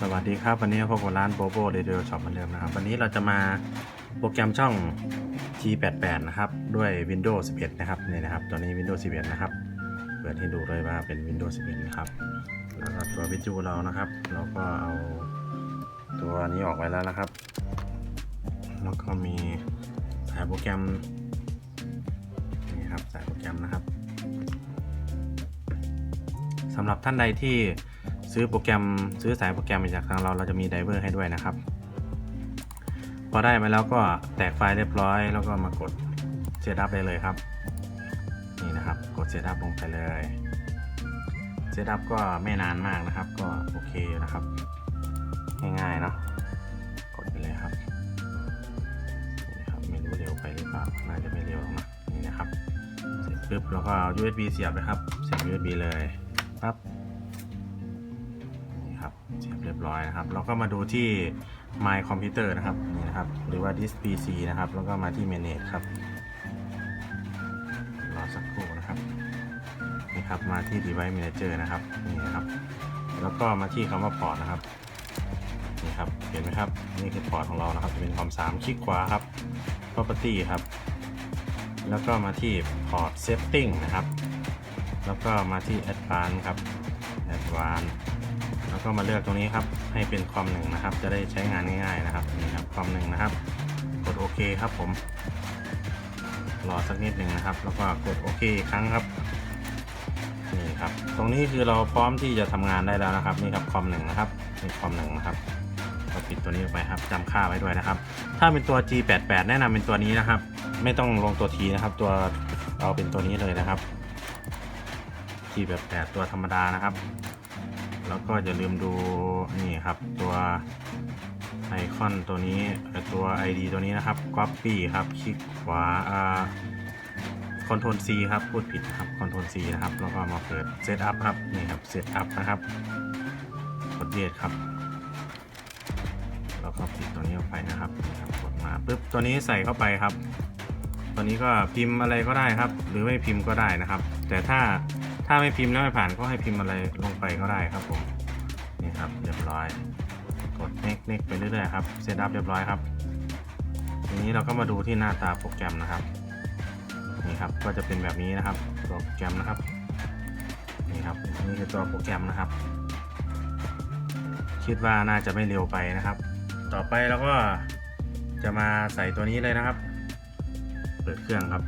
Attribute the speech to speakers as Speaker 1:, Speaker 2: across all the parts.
Speaker 1: สวัสดีครับ วันนี้พบกับร้านโบโบเรดิโอช็อปเหมือนเดิมนะครับ วันนี้เราจะมาโปรแกรมช่อง G88 นะครับ ด้วย Windows 11 นะครับนี่นะครับ ตัวนี้ Windows 11 นะครับ เปิดให้ดูเลยว่าเป็น Windows 11 นะครับ แล้วก็ตัววิจูเรานะครับ เราก็เอาตัวนี้ออกไว้แล้วนะครับ แล้วก็มีสายโปรแกรมนี่ครับสายโปรแกรมนะครับสำหรับท่านใดที่ ซื้อโปรแกรมซื้อสายโปรแกรมมาจากทางเราเราจะมีไดเวอร์ให้ด้วยนะครับ พอได้มาแล้วก็แตกไฟล์เรียบร้อย แล้วก็มากดเซตอัพได้เลยครับนี่นะครับกดเซตอัพลงไปเลยเซตอัพก็ไม่นานมากนะครับ ก็โอเคอยู่นะครับง่ายๆเนาะกดไปเลยครับนี่นะครับไม่รู้เร็วไปหรือเปล่าน่าจะไม่เร็วหรอกนะนี่นะครับเสร็จปุ๊บแล้วก็เอา USB เสียบเลยครับเสียบ USB เลยปั๊บ ร้อยนะครับ เราก็มาดูที่ My Computer นะครับนี่นะครับ หรือว่า Disk PC นะครับ แล้วก็มาที่ Manage ครับรอสักครู่นะครับนี่ครับมาที่ Device Manager นะครับนี่นะครับแล้วก็มาที่คำว่า Port นะครับนี่ครับเห็นไหมครับนี่คือพอร์ตของเรานะครับจะเป็นคอม3คลิกขวาครับ Property ครับ แล้วก็มาที่ Port Setting นะครับ แล้วก็มาที่ Advanced ครับ Advanced แล้วก็มาเลือกตรงนี้ครับให้เป็นคอมหนึ่งนะครับ จะได้ใช้งานง่ายๆนะครับนี่ครับคอมหนึ่งนะครับ กดโอเคครับผมรอสักนิดหนึ่งนะครับ แล้วก็กดโอเคอีกครั้งครับนี่ครับ ตรงนี้คือเราพร้อมที่จะทำงานได้แล้วนะครับนี่ครับคอมหนึ่งนะครับนี่คอมหนึ่งนะครับก็ปิดตัวนี้ไปครับจำค่าไว้ด้วยนะครับ ถ้าเป็นตัว G88 แนะนำเป็นตัวนี้นะครับ ไม่ต้องลงตัว T นะครับ ตัวเอาเป็นตัวนี้เลยนะครับ G88 ตัวธรรมดานะครับ แล้วก็อย่าลืมดูนี่ครับตัวไอคอนตัวนี้เอ่อตัว ID ตัวนี้นะครับ Copy ครับคลิกขวาอ่า Ctrl C ครับพูดผิดครับ Ctrl C นะครับแล้วก็มาเปิด Setup ครับนี่ครับ Setup นะครับกดเยดครับแล้วก็ปิดตัวนี้ออกไปนะครับนี่ครับกดมาปุ๊บตัวนี้ใส่เข้าไปครับ ตัวนี้ก็พิมพ์อะไรก็ได้ครับ หรือไม่พิมพ์ก็ได้นะครับ แต่ถ้า ถ้าไม่พิมพ์แล้วไม่ผ่านก็ให้พิมพ์อะไรลงไปก็ได้ครับผมนี่ครับเรียบร้อย กด next next ไปเรื่อยๆครับ Setup เรียบร้อยครับ ทีนี้เราก็มาดูที่หน้าตาโปรแกรมนะครับนี่ครับก็จะเป็นแบบนี้นะครับตัวโปรแกรมนะครับนี่ครับนี่คือตัวโปรแกรมนะครับ คิดว่าน่าจะไม่เร็วไปนะครับ ต่อไปเราก็จะมาใส่ตัวนี้เลยนะครับ เปิดเครื่องครับ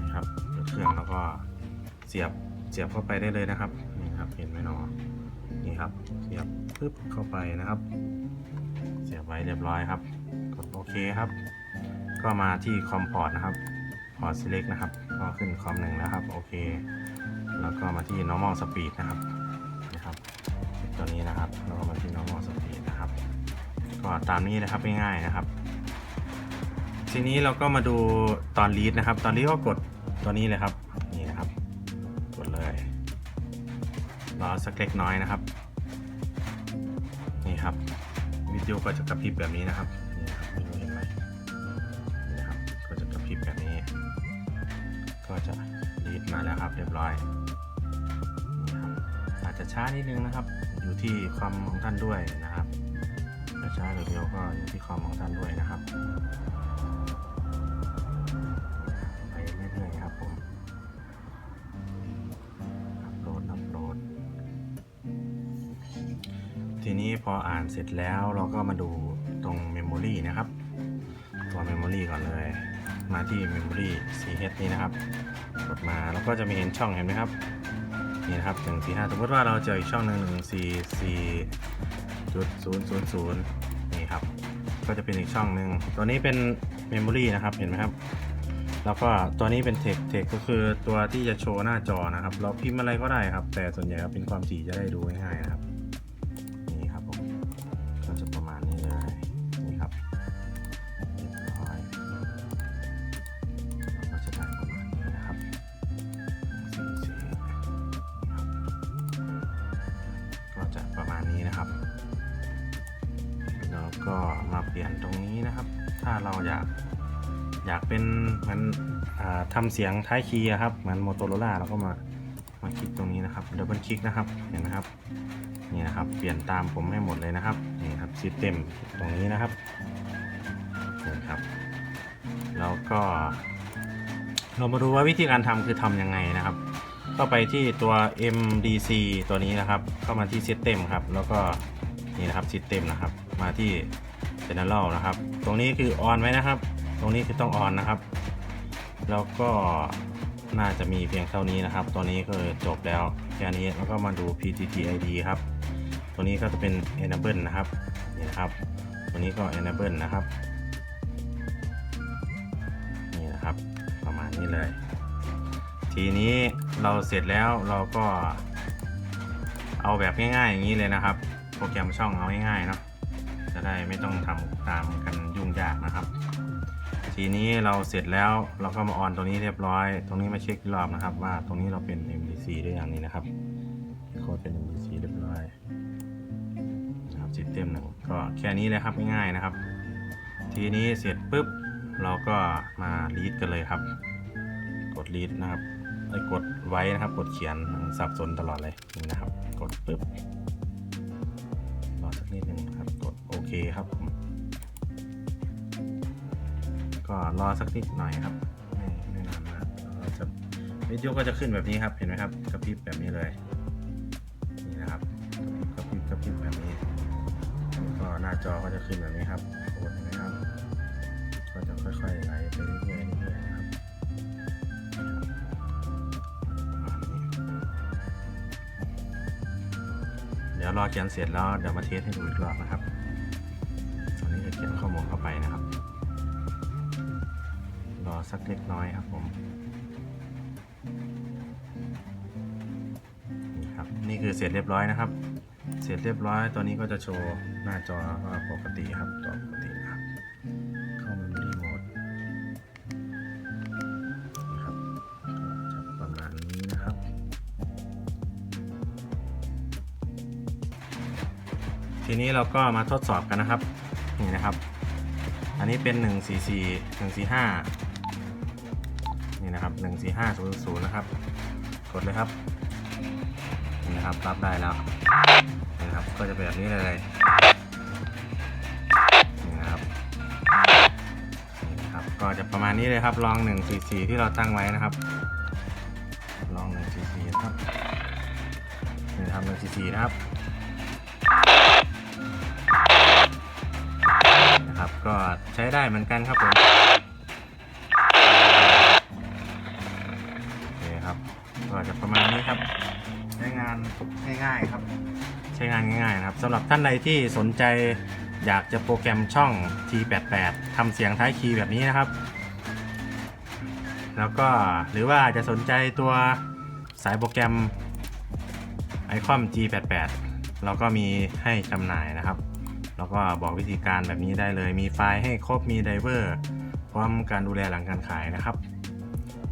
Speaker 1: นี่ครับเปิดเครื่องแล้วก็ เสียบเสียบเข้าไปได้เลยนะครับนี่ครับเห็นไหมเนาะนี่ครับ เสียบปึ๊บเข้าไปนะครับ เสียบไว้เรียบร้อยครับกดโอเคครับ ก็มาที่คอมพอร์ตนะครับพอร์ต select นะครับ ก็ขึ้นคอมหนึ่งแล้วครับโอเคแล้วก็มาที่ normal speed นะครับนะครับ ตัวนี้นะครับแล้วก็มาที่ normal speed นะครับ ก็ตามนี้นะครับง่ายๆนะครับ ทีนี้เราก็มาดูตอน read นะครับ ตอนนี้ก็กดตัวนี้เลยครับ รอสักเล็กน้อยนะครับ นี่ครับวิดีโอก็จะกระพริบแบบนี้นะครับนี่ครับไม่รู้เห็นไหมนี่นะครับก็จะกระพริบแบบนี้ ก็จะรีดมาแล้วครับ เรียบร้อยนี่ครับอาจจะช้านิดนึงนะครับ อยู่ที่ความของท่านด้วยนะครับจะช้าหรือเร็วก็อยู่ที่ความของท่านด้วยนะครับ ทีนี้พออ่านเสร็จแล้วเราก็มาดูตรงเมมโมรีนะครับ ตัวเมมโมรีก่อนเลย มาที่เมมโมรี ch นี่นะครับ กดมาแล้วก็จะมีเห็นช่องเห็นไหมครับ นี่นะครับหนึ่งสี่ห้าสมมติว่าเราเจออีกช่องหนึ่งหนึ่งสี่สี่จุดศูนย์ศูนย์ศูนย์นี่ครับ ก็จะเป็นอีกช่องหนึ่งตัวนี้เป็นเมมโมรีนะครับเห็นไหมครับ แล้วก็ตัวนี้เป็นเทคเทคก็คือตัวที่จะโชว์หน้าจอนะครับ เราพิมพ์อะไรก็ได้ครับ แต่ส่วนใหญ่เป็นความถี่จะได้ดูง่ายๆนะครับ ก็มาเปลี่ยนตรงนี้นะครับ ถ้าเราอยากอยากเป็นเหมือนอทำเสียงท้ายคีย์ครับเหมือนโมโตโรล่าเราก็มามาคลิกตรงนี้นะครับดับเบิลคลิกนะครับเห็นไหมครับนี่นะครับเปลี่ยนตามผมให้หมดเลยนะครับนี่ครับซิสเต็มตรงนี้นะครับนี่ครับ แล้วก็ เรามาดูว่าวิธีการทำคือทำยังไงนะครับ ก็ไปที่ตัว MDC ตัวนี้นะครับ เข้ามาที่ System ครับ แล้วก็นี่นะครับ System นะครับ มาที่ General นะครับ ตรงนี้คือ On ไว้นะครับ ตรงนี้คือต้อง On นะครับ แล้วก็น่าจะมีเพียงเท่านี้นะครับ ตัวนี้ก็จบแล้วแค่นี้แล้วก็มาดู PTTID ครับ ตัวนี้ก็จะเป็น Enable นะครับนี่นะครับ ตัวนี้ก็ Enable นะครับนี่นะครับ ประมาณนี้เลย ทีนี้เราเสร็จแล้วเราก็เอาแบบง่ายๆอย่างนี้เลยนะครับ โปรแกรมช่องเอาง่ายๆเนาะ จะได้ไม่ต้องทำตามกันยุ่งยากนะครับ ทีนี้เราเสร็จแล้วเราก็มาออนตรงนี้เรียบร้อย ตรงนี้มาเช็คอีกรอบนะครับ ว่าตรงนี้เราเป็น MDC ด้วยอย่างนี้นะครับโค้ดเป็น MDC เรียบร้อยนะครับซิสเต็มหนึ่งก็แค่นี้เลยครับง่ายๆนะครับ ทีนี้เสร็จปุ๊บเราก็มารีดกันเลยครับ กดรีดนะครับไอ้กดไว้นะครับ กดเขียนสับสนตลอดเลยนี่นะครับ กดปุ๊บรอสักนิดนึง เคครับผมก็รอสักนิดหน่อยครับไม่ไม่นานนะครับเราจะวิดีโอก็จะขึ้นแบบนี้ครับเห็นไหมครับกระพริบแบบนี้เลยนี่นะครับกระพริบกระพริบแบบนี้แล้วก็หน้าจอก็จะขึ้นแบบนี้ครับกดเห็นไหมครับ ก็จะค่อยๆไหลไปเรื่อยๆเรื่อยๆนะครับเดี๋ยวรอเขียนเสร็จแล้วเดี๋ยวมาเทสให้ดูอีกรอบนะครับ ตอนนี้จะเขียนข้อมูลเข้าไปนะครับ รอสักเล็กน้อยครับผม นี่ครับ นี่คือเสร็จเรียบร้อยนะครับ เสร็จเรียบร้อยตัวนี้ก็จะโชว์หน้าจอว่าปกติครับตัวปกตินะครับ เข้า Memory Mode นะครับจะประมาณนี้นะครับทีนี้เราก็มาทดสอบกันนะครับ นี่นะครับ อันนี้เป็น 144 145 นี่นะครับ 14500นะครับ กดเลยครับ นี่นะครับ รับได้แล้วนี่นะครับ ก็จะเป็นแบบนี้เลยนี่นะครับ นี่นะครับ ก็จะประมาณนี้เลยครับ ลอง 1 4 4 ที่เราตั้งไว้นะครับ ลอง 1 4 4 นะครับ นี่นะครับ 1 4 4 นะครับนะครับ ใช้ได้เหมือนกันครับผมโอเคครับก็จะประมาณนี้ครับ ใช้งานง่ายๆครับ ใช้งานง่ายๆนะครับสำหรับท่านใดที่สนใจอยากจะโปรแกรมช่อง T88 ทำเสียงท้ายคีย์แบบนี้นะครับ แล้วก็หรือว่าจะสนใจตัวสายโปรแกรม i-com G88 เราก็มีให้จำหน่ายนะครับ แล้วก็บอกวิธีการแบบนี้ได้เลย มีไฟล์ให้ครบมีไดเวอร์พร้อมการดูแลหลังการขายนะครับ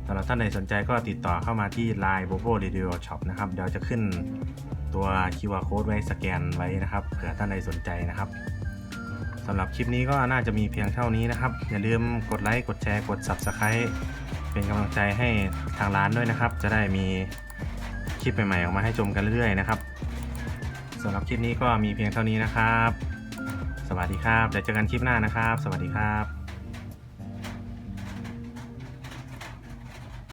Speaker 1: สำหรับท่านใดสนใจก็ติดต่อเข้ามาที่ Line Bobo Radio Shop นะครับ เดี๋ยวจะขึ้นตัว QR Code ไว้สแกนไว้นะครับ เผื่อท่านใดสนใจนะครับสำหรับคลิปนี้ก็น่าจะมีเพียงเท่านี้นะครับ อย่าลืมกดไลค์กดแชร์กด Subscribe เป็นกำลังใจให้ทางร้านด้วยนะครับ จะได้มีคลิปใหม่ๆออกมาให้ชมกันเรื่อยๆนะครับสำหรับคลิปนี้ก็มีเพียงเท่านี้นะครับ สวัสดีครับเดี๋ยวเจอกันคลิปหน้านะครับ สวัสดีครับ